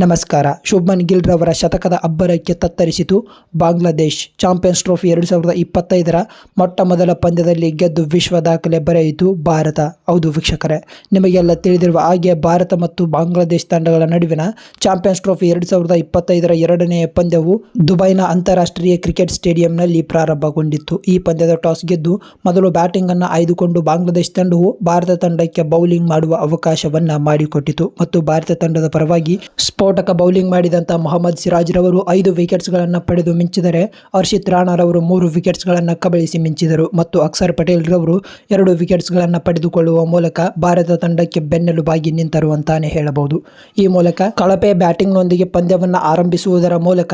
ನಮಸ್ಕಾರ. ಶುಭ್ಮನ್ ಗಿಲ್ ರವರ ಶತಕದ ಅಬ್ಬರಕ್ಕೆ ತತ್ತರಿಸಿತು ಬಾಂಗ್ಲಾದೇಶ್. ಚಾಂಪಿಯನ್ಸ್ ಟ್ರೋಫಿ ಎರಡು ಸಾವಿರದ ಇಪ್ಪತ್ತೈದರ ಮೊಟ್ಟ ಮೊದಲ ಪಂದ್ಯದಲ್ಲಿ ಗೆದ್ದು ವಿಶ್ವ ದಾಖಲೆ ಬರೆಯಿತು ಭಾರತ. ಹೌದು ವೀಕ್ಷಕರೇ, ನಿಮಗೆಲ್ಲ ತಿಳಿದಿರುವ ಹಾಗೆ ಭಾರತ ಮತ್ತು ಬಾಂಗ್ಲಾದೇಶ್ ತಂಡಗಳ ನಡುವಿನ ಚಾಂಪಿಯನ್ಸ್ ಟ್ರೋಫಿ ಎರಡು ಸಾವಿರದ ಇಪ್ಪತ್ತೈದರ ಎರಡನೆಯ ಪಂದ್ಯವು ದುಬೈನ ಅಂತಾರಾಷ್ಟ್ರೀಯ ಕ್ರಿಕೆಟ್ ಸ್ಟೇಡಿಯಂನಲ್ಲಿ ಪ್ರಾರಂಭಗೊಂಡಿತ್ತು. ಈ ಪಂದ್ಯದ ಟಾಸ್ ಗೆದ್ದು ಮೊದಲು ಬ್ಯಾಟಿಂಗ್ ಅನ್ನು ಆಯ್ದುಕೊಂಡು ಬಾಂಗ್ಲಾದೇಶ್ ತಂಡವು ಭಾರತ ತಂಡಕ್ಕೆ ಬೌಲಿಂಗ್ ಮಾಡುವ ಅವಕಾಶವನ್ನು ಮಾಡಿಕೊಟ್ಟಿತು. ಮತ್ತು ಭಾರತ ತಂಡದ ಪರವಾಗಿ ಸ್ಫೋಟಕ ಬೌಲಿಂಗ್ ಮಾಡಿದಂಥ ಮೊಹಮ್ಮದ್ ಸಿರಾಜ್ ರವರು ಐದು ವಿಕೆಟ್ಸ್ಗಳನ್ನು ಪಡೆದು ಮಿಂಚಿದರೆ ಹರ್ಷಿತ್ ರಾಣಾರವರು ಮೂರು ವಿಕೆಟ್ಸ್ಗಳನ್ನು ಕಬಳಿಸಿ ಮಿಂಚಿದರು. ಮತ್ತು ಅಕ್ಷರ್ ಪಟೇಲ್ ರವರು ಎರಡು ವಿಕೆಟ್ಸ್ಗಳನ್ನು ಪಡೆದುಕೊಳ್ಳುವ ಮೂಲಕ ಭಾರತ ತಂಡಕ್ಕೆ ಬೆನ್ನೆಲುಬಾಗಿ ನಿಂತರು ಅಂತಾನೆ ಹೇಳಬಹುದು. ಈ ಮೂಲಕ ಕಳಪೆ ಬ್ಯಾಟಿಂಗ್ನೊಂದಿಗೆ ಪಂದ್ಯವನ್ನು ಆರಂಭಿಸುವುದರ ಮೂಲಕ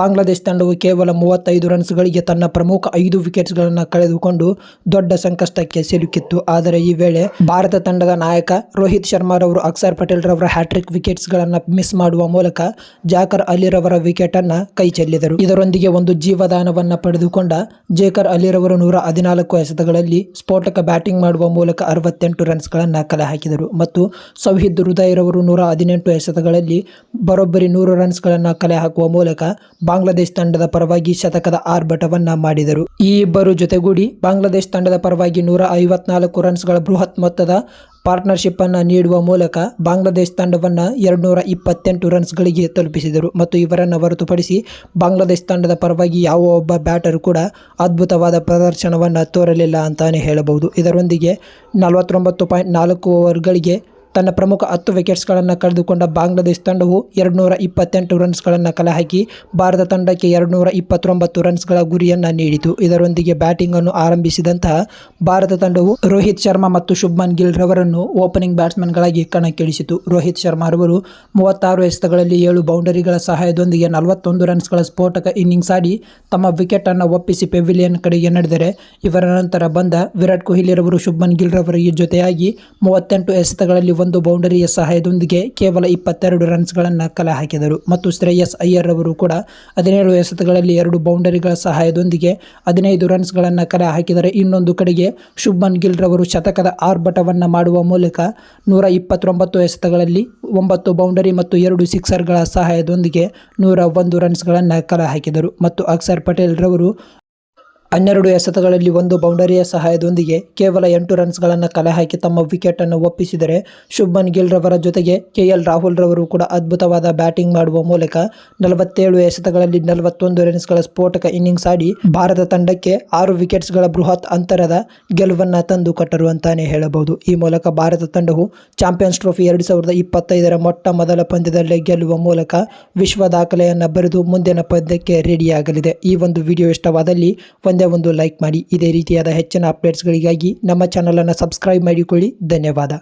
ಬಾಂಗ್ಲಾದೇಶ ತಂಡವು ಕೇವಲ ಮೂವತ್ತೈದು ರನ್ಸ್ಗಳಿಗೆ ತನ್ನ ಪ್ರಮುಖ ಐದು ವಿಕೆಟ್ಸ್ಗಳನ್ನು ಕಳೆದುಕೊಂಡು ದೊಡ್ಡ ಸಂಕಷ್ಟಕ್ಕೆ ಸಿಲುಕಿತ್ತು. ಆದರೆ ಈ ವೇಳೆ ಭಾರತ ತಂಡದ ನಾಯಕ ರೋಹಿತ್ ಶರ್ಮಾರವರು ಅಕ್ಷರ್ ಪಟೇಲ್ ರವರ ಹ್ಯಾಟ್ರಿಕ್ ವಿಕೆಟ್ಸ್ಗಳನ್ನು ಮಿಸ್ ಮಾಡುವ ಮೂಲಕ ಜಾಕರ್ ಅಲಿರವರ ವಿಕೆಟ್ ಅನ್ನ ಕೈ ಚೆಲ್ಲಿದರು. ಇದರೊಂದಿಗೆ ಒಂದು ಜೀವದಾನವನ್ನ ಪಡೆದುಕೊಂಡ ಜೇಕರ್ ಅಲಿರವರು ನೂರ ಹದಿನಾಲ್ಕು ಎಸೆತಗಳಲ್ಲಿ ಸ್ಫೋಟಕ ಬ್ಯಾಟಿಂಗ್ ಮಾಡುವ ಮೂಲಕ ಅರವತ್ತೆಂಟು ರನ್ಸ್ಗಳನ್ನು ಕಲೆ ಹಾಕಿದರು ಮತ್ತು ಸೌಹಿದ್ ಹೃದಯರವರು ನೂರ ಹದಿನೆಂಟು ಎಸೆತಗಳಲ್ಲಿ ಬರೋಬ್ಬರಿ ನೂರು ರನ್ಸ್ಗಳನ್ನು ಕಲೆ ಹಾಕುವ ಮೂಲಕ ಬಾಂಗ್ಲಾದೇಶ ತಂಡದ ಪರವಾಗಿ ಶತಕದ ಆರ್ಭಟವನ್ನ ಮಾಡಿದರು. ಈ ಇಬ್ಬರು ಜೊತೆಗೂಡಿ ಬಾಂಗ್ಲಾದೇಶ ತಂಡದ ಪರವಾಗಿ ನೂರ ಐವತ್ನಾಲ್ಕು ರನ್ಸ್ಗಳ ಬೃಹತ್ ಮೊತ್ತದ ಪಾರ್ಟ್ನರ್ಶಿಪ್ ಅನ್ನು ನೀಡುವ ಮೂಲಕ ಬಾಂಗ್ಲಾದೇಶ ತಂಡವನ್ನು ಎರಡುನೂರ ಇಪ್ಪತ್ತೆಂಟು ರನ್ಸ್ಗಳಿಗೆ ತಲುಪಿಸಿದರು ಮತ್ತು ಇವರನ್ನು ಹೊರತುಪಡಿಸಿ ಬಾಂಗ್ಲಾದೇಶ ತಂಡದ ಪರವಾಗಿ ಯಾವ ಒಬ್ಬ ಬ್ಯಾಟರ್ ಕೂಡ ಅದ್ಭುತವಾದ ಪ್ರದರ್ಶನವನ್ನು ತೋರಲಿಲ್ಲ ಅಂತಲೇ ಹೇಳಬಹುದು. ಇದರೊಂದಿಗೆ ನಲವತ್ತೊಂಬತ್ತು ಪಾಯಿಂಟ್ ನಾಲ್ಕು ಓವರ್ಗಳಿಗೆ ತನ್ನ ಪ್ರಮುಖ ಹತ್ತು ವಿಕೆಟ್ಸ್ಗಳನ್ನು ಕಳೆದುಕೊಂಡ ಬಾಂಗ್ಲಾದೇಶ ತಂಡವು ಎರಡುನೂರ ಇಪ್ಪತ್ತೆಂಟು ರನ್ಸ್ಗಳನ್ನು ಕಲೆಹಾಕಿ, ಭಾರತ ತಂಡಕ್ಕೆ ಎರಡುನೂರ ಇಪ್ಪತ್ತೊಂಬತ್ತು ರನ್ಸ್ಗಳ ಗುರಿಯನ್ನು ನೀಡಿತು. ಇದರೊಂದಿಗೆ ಬ್ಯಾಟಿಂಗನ್ನು ಆರಂಭಿಸಿದಂತಹ ಭಾರತ ತಂಡವು ರೋಹಿತ್ ಶರ್ಮಾ ಮತ್ತು ಶುಭ್ಮನ್ ಗಿಲ್ ರವರನ್ನು ಓಪನಿಂಗ್ ಬ್ಯಾಟ್ಸ್ಮನ್ಗಳಾಗಿ ಕಣಕ್ಕಿಳಿಸಿತು. ರೋಹಿತ್ ಶರ್ಮಾ ರವರು ಮೂವತ್ತಾರು ಎಸೆತಗಳಲ್ಲಿ ಏಳು ಬೌಂಡರಿಗಳ ಸಹಾಯದೊಂದಿಗೆ ನಲವತ್ತೊಂದು ರನ್ಸ್ಗಳ ಸ್ಫೋಟಕ ಇನ್ನಿಂಗ್ಸ್ ಆಡಿ ತಮ್ಮ ವಿಕೆಟನ್ನು ಒಪ್ಪಿಸಿ ಪೆವಿಲಿಯನ್ ಕಡೆಗೆ ನಡೆದರೆ, ಇವರ ನಂತರ ಬಂದ ವಿರಾಟ್ ಕೊಹ್ಲಿ ರವರು ಶುಭ್ಮನ್ ಗಿಲ್ ರವರ ಜೊತೆಯಾಗಿ ಮೂವತ್ತೆಂಟು ಎಸೆತಗಳಲ್ಲಿ ಒಂದು ಬೌಂಡರಿಯ ಸಹಾಯದೊಂದಿಗೆ ಕೇವಲ ಇಪ್ಪತ್ತೆರಡು ರನ್ಸ್ಗಳನ್ನು ಕಲೆ ಹಾಕಿದರು. ಮತ್ತು ಶ್ರೇಯಸ್ ಅಯ್ಯರ್ ರವರು ಕೂಡ ಹದಿನೇಳು ಎಸೆತಗಳಲ್ಲಿ ಎರಡು ಬೌಂಡರಿಗಳ ಸಹಾಯದೊಂದಿಗೆ ಹದಿನೈದು ರನ್ಸ್ಗಳನ್ನು ಕಲೆ ಹಾಕಿದರೆ ಇನ್ನೊಂದು ಕಡೆಗೆ ಶುಭ್ಮನ್ ಗಿಲ್ ರವರು ಶತಕದ ಆರ್ಭಟವನ್ನು ಮಾಡುವ ಮೂಲಕ ನೂರ ಇಪ್ಪತ್ತೊಂಬತ್ತು ಎಸೆತಗಳಲ್ಲಿ ಒಂಬತ್ತು ಬೌಂಡರಿ ಮತ್ತು ಎರಡು ಸಿಕ್ಸರ್ಗಳ ಸಹಾಯದೊಂದಿಗೆ ನೂರ ಒಂದು ರನ್ಸ್ಗಳನ್ನು ಕಲೆ ಹಾಕಿದರು. ಮತ್ತು ಅಕ್ಷರ್ ಪಟೇಲ್ ರವರು ಹನ್ನೆರಡು ಎಸೆತಗಳಲ್ಲಿ ಒಂದು ಬೌಂಡರಿಯ ಸಹಾಯದೊಂದಿಗೆ ಕೇವಲ ಎಂಟು ರನ್ಸ್ಗಳನ್ನು ಗಳನ್ನು ಕಲೆಹಾಕಿ ತಮ್ಮ ವಿಕೆಟನ್ನು ಒಪ್ಪಿಸಿದರೆ ಶುಭ್ಮನ್ ಗಿಲ್ ರವರ ಜೊತೆಗೆ ಕೆ ಎಲ್ ರಾಹುಲ್ ರವರು ಕೂಡ ಅದ್ಭುತವಾದ ಬ್ಯಾಟಿಂಗ್ ಮಾಡುವ ಮೂಲಕ ನಲವತ್ತೇಳು ಎಸೆತಗಳಲ್ಲಿ ನಲವತ್ತೊಂದು ರನ್ಸ್ಗಳ ಸ್ಫೋಟಕ ಇನ್ನಿಂಗ್ಸ್ ಆಡಿ ಭಾರತ ತಂಡಕ್ಕೆ ಆರು ವಿಕೆಟ್ಸ್ಗಳ ಬೃಹತ್ ಅಂತರದ ಗೆಲುವನ್ನು ತಂದು ಕಟ್ಟರು ಅಂತಾನೆ ಹೇಳಬಹುದು. ಈ ಮೂಲಕ ಭಾರತ ತಂಡವು ಚಾಂಪಿಯನ್ಸ್ ಟ್ರೋಫಿ ಎರಡು ಸಾವಿರದ ಇಪ್ಪತ್ತೈದರ ಮೊಟ್ಟ ಮೊದಲ ಪಂದ್ಯದಲ್ಲೇ ಗೆಲ್ಲುವ ಮೂಲಕ ವಿಶ್ವ ದಾಖಲೆಯನ್ನು ಬರೆದು ಮುಂದಿನ ಪಂದ್ಯಕ್ಕೆ ರೆಡಿಯಾಗಲಿದೆ. ಈ ಒಂದು ವಿಡಿಯೋ ಇಷ್ಟವಾದಲ್ಲಿ ಒಂದೇ ಒಂದು ಲೈಕ್ ಮಾಡಿ. ಇದೇ ರೀತಿಯಾದ ಹೆಚ್ಚಿನ ಅಪ್ಡೇಟ್ಸ್ಗಳಿಗಾಗಿ ನಮ್ಮ ಚಾನಲನ್ನು ಸಬ್ಸ್ಕ್ರೈಬ್ ಮಾಡಿಕೊಳ್ಳಿ. ಧನ್ಯವಾದ.